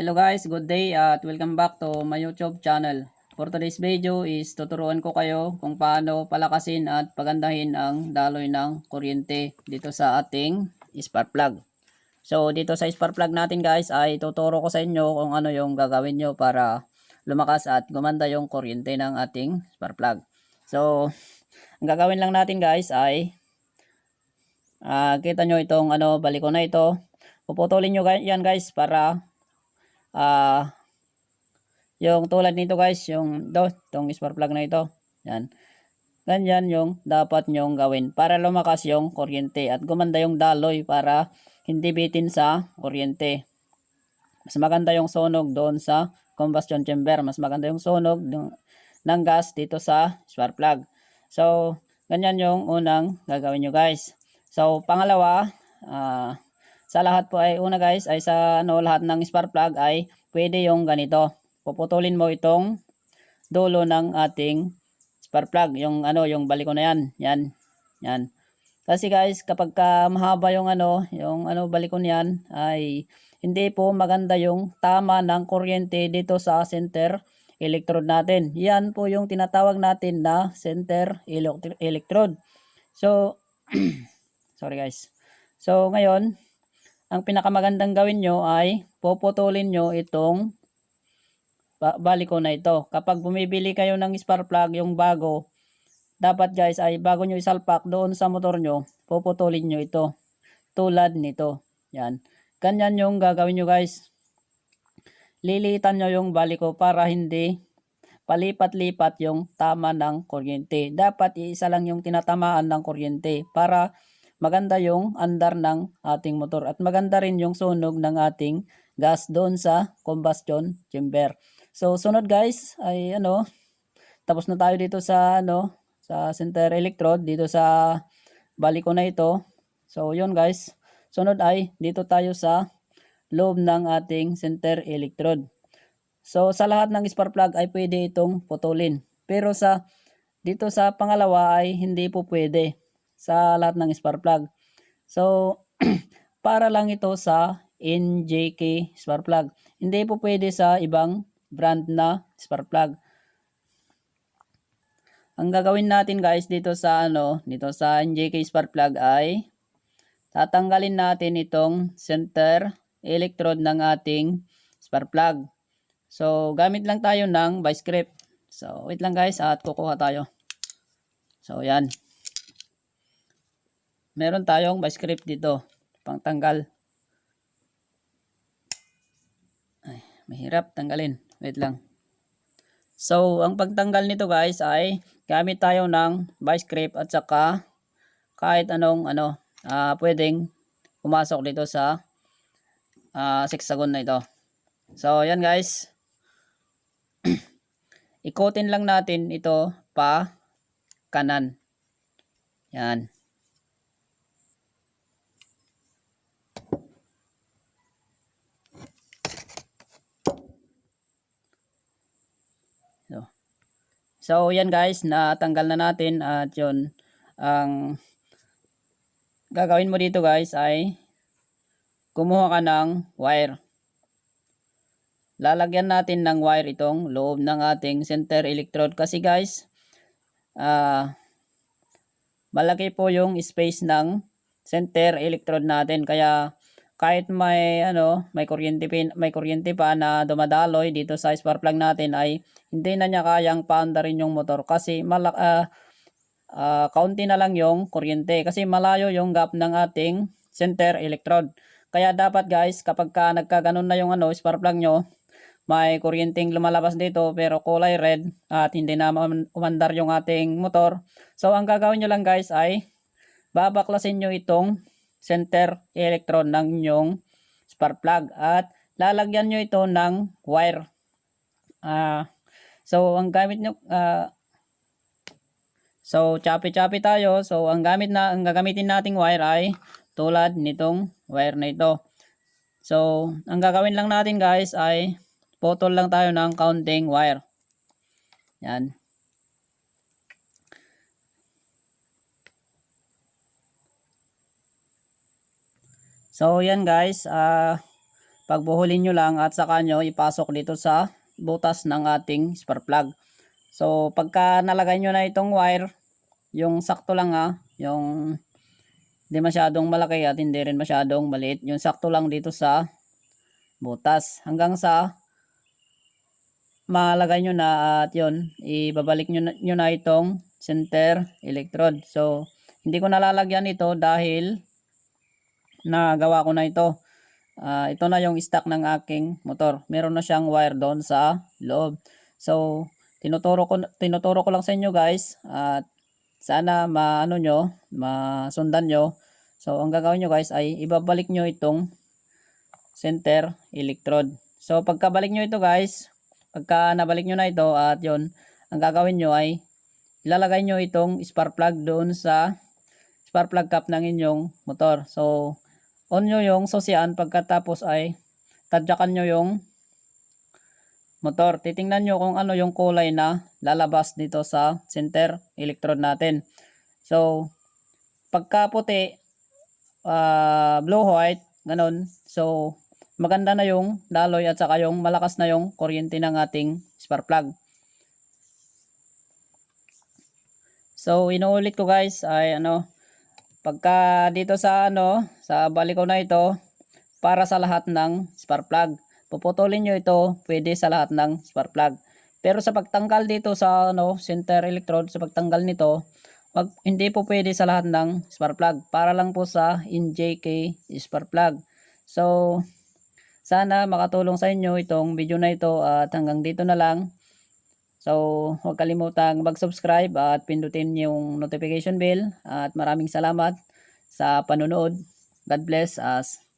Hello guys, good day at welcome back to my YouTube channel. For today's video is tuturuan ko kayo kung paano palakasin at pagandahin ang daloy ng kuryente dito sa ating spark plug. So dito sa spark plug natin guys ay tuturo ko sa inyo kung ano yung gagawin nyo para lumakas at gumanda yung kuryente ng ating spark plug. So ang gagawin lang natin guys ay ah, kita nyo itong ano baliko na ito. Puputulin nyo yan guys para ah yung tulad nito guys, yung do, itong spark plug na ito. Yan. Ganyan yung dapat nyong gawin para lumakas yung kuryente at gumanda yung daloy para hindi bitin sa kuryente. Mas maganda yung sunog doon sa combustion chamber. Mas maganda yung sunog ng, gas dito sa spark plug. So, ganyan yung unang gagawin nyo guys. So, pangalawa, ah sa lahat po ay una guys ay sa ano lahat ng spark plug ay pwede yung ganito. Puputulin mo itong dulo ng ating spark plug, yung ano yung baliko na yan. Yan. Yan. Kasi guys, kapag ka mahaba yung ano, yung ano baliko niyan ay hindi po maganda yung tama ng kuryente dito sa center electrode natin. Yan po yung tinatawag natin na center electro- electrode. So, sorry guys. So, ngayon, ang pinakamagandang gawin nyo ay puputulin nyo itong ba- baliko na ito. Kapag bumibili kayo ng spark plug, yung bago, dapat guys ay bago nyo isalpak doon sa motor nyo, puputulin nyo ito. Tulad nito. Yan. Ganyan yung gagawin nyo guys. Lilitan nyo yung baliko para hindi palipat-lipat yung tama ng kuryente. Dapat iisa lang yung tinatamaan ng kuryente para maganda yung andar ng ating motor at maganda rin yung sunog ng ating gas doon sa combustion chamber. So sunod guys ay ano tapos na tayo dito sa ano sa center electrode dito sa baliko na ito. So yun guys. Sunod ay dito tayo sa loob ng ating center electrode. So sa lahat ng spark plug ay pwede itong putulin. Pero sa dito sa pangalawa ay hindi po pwede sa lahat ng spark plug. So para lang ito sa NJK spark plug. Hindi po pwede sa ibang brand na spark plug. Ang gagawin natin guys dito sa ano, dito sa NJK spark plug ay tatanggalin natin itong center electrode ng ating spark plug. So, gamit lang tayo ng vice grip. So, wait lang guys at kukuha tayo. So, yan. Meron tayong grip dito. Pangtanggal. Ay, mahirap tanggalin. Wait lang. So, ang pagtanggal nito guys ay gamit tayo ng grip at saka kahit anong ano, ah pwedeng pumasok dito sa ah sexagon na ito. So, yan guys. Ikotin lang natin ito pa kanan. Yan. So yan guys, natanggal na natin at yun, ang gagawin mo dito guys ay kumuha ka ng wire. Lalagyan natin ng wire itong loob ng ating center electrode kasi guys, ah malaki po yung space ng center electrode natin kaya kahit may ano, may kuryente pin, may kuryente pa na dumadaloy dito sa spark plug natin ay hindi na niya kayang paandarin yung motor kasi malak ah, ah, kaunti na lang yung kuryente kasi malayo yung gap ng ating center electrode. Kaya dapat guys, kapag ka nagkaganon na yung ano, spark plug nyo, may kuryenteng lumalabas dito pero kulay red at hindi na man- umandar yung ating motor. So ang gagawin nyo lang guys ay babaklasin nyo itong center electrode ng inyong spark plug at lalagyan nyo ito ng wire. Ah, so ang gamit nyo ah, So choppy-choppy tayo. So ang gamit na ang gagamitin nating wire ay tulad nitong wire na ito. So ang gagawin lang natin guys ay putol lang tayo ng counting wire. Yan. So yan guys, ah pagbuhulin nyo lang at saka nyo ipasok dito sa butas ng ating spark plug. So, pagka nalagay nyo na itong wire, yung sakto lang ha, yung hindi masyadong malaki at hindi rin masyadong maliit. Yung sakto lang dito sa butas. Hanggang sa malagay nyo na at yun, ibabalik nyo na, nyo na itong center electrode. So, hindi ko nalalagyan ito dahil nagawa ko na ito. Ah, ito na yung stock ng aking motor. Meron na siyang wire doon sa loob. So, tinuturo ko tinuturo ko lang sa inyo guys at sana maano nyo, masundan nyo. So, ang gagawin nyo guys ay ibabalik nyo itong center electrode. So, pagkabalik nyo ito guys, pagka nabalik nyo na ito at yon ang gagawin nyo ay ilalagay nyo itong spark plug doon sa spark plug cap ng inyong motor. So, on yung susian pagkatapos ay tadyakan nyo yung motor. Titingnan nyo kung ano yung kulay na lalabas dito sa center electrode natin. So, pagka puti, ah, blue white, ganun. So, maganda na yung daloy at saka yung malakas na yung kuryente ng ating spark plug. So, inuulit ko guys ay ano, pagka dito sa ano, sa balikaw na ito, para sa lahat ng spark plug. Puputulin nyo ito, pwede sa lahat ng spark plug. Pero sa pagtanggal dito sa ano, center electrode, sa pagtanggal nito, wag, hindi po pwede sa lahat ng spark plug. Para lang po sa NJK spark plug. So, sana makatulong sa inyo itong video na ito at hanggang dito na lang. So, huwag kalimutang mag-subscribe at pindutin yung notification bell at maraming salamat sa panonood. God bless us.